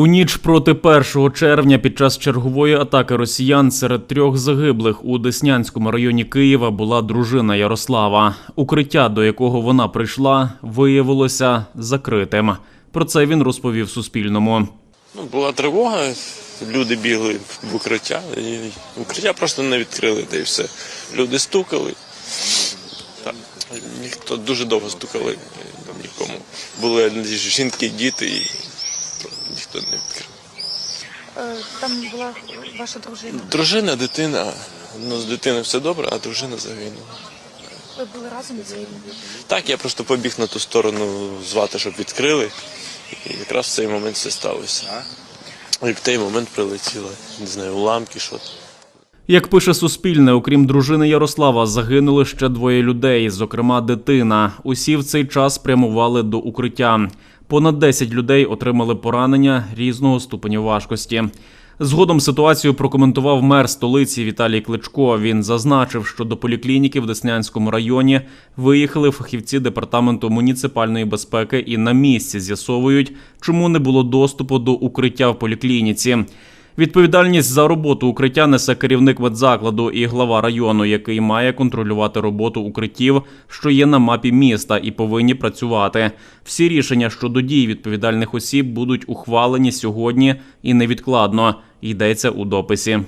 У ніч проти 1 червня під час чергової атаки росіян серед трьох загиблих у Деснянському районі Києва була дружина Ярослава. Укриття, до якого вона прийшла, виявилося закритим. Про це він розповів Суспільному. Ну, була тривога, люди бігли в укриття, і укриття просто не відкрили, та й все. Люди стукали. Так, ніхто дуже довго стукали, і нікому. Були жінки, діти, ніхто не відкрив. Е, Там була ваша дружина. Дружина, дитина, ну з дитиною все добре, а дружина загинула. Ви були разом з ним? Так, я просто побіг на ту сторону звати, щоб відкрили. І якраз в цей момент все сталося. І в той момент прилетіло, не знаю, уламки, що. Як пише Суспільне, окрім дружини Ярослава, загинули ще двоє людей, зокрема дитина. Усі в цей час прямували до укриття. Понад 10 людей отримали поранення різного ступеню важкості. Згодом ситуацію прокоментував мер столиці Віталій Кличко. Він зазначив, що до поліклініки в Деснянському районі виїхали фахівці департаменту муніципальної безпеки і на місці з'ясовують, чому не було доступу до укриття в поліклініці. Відповідальність за роботу укриття несе керівник медзакладу і глава району, який має контролювати роботу укриттів, що є на мапі міста, і повинні працювати. Всі рішення щодо дій відповідальних осіб будуть ухвалені сьогодні і невідкладно. Йдеться у дописі.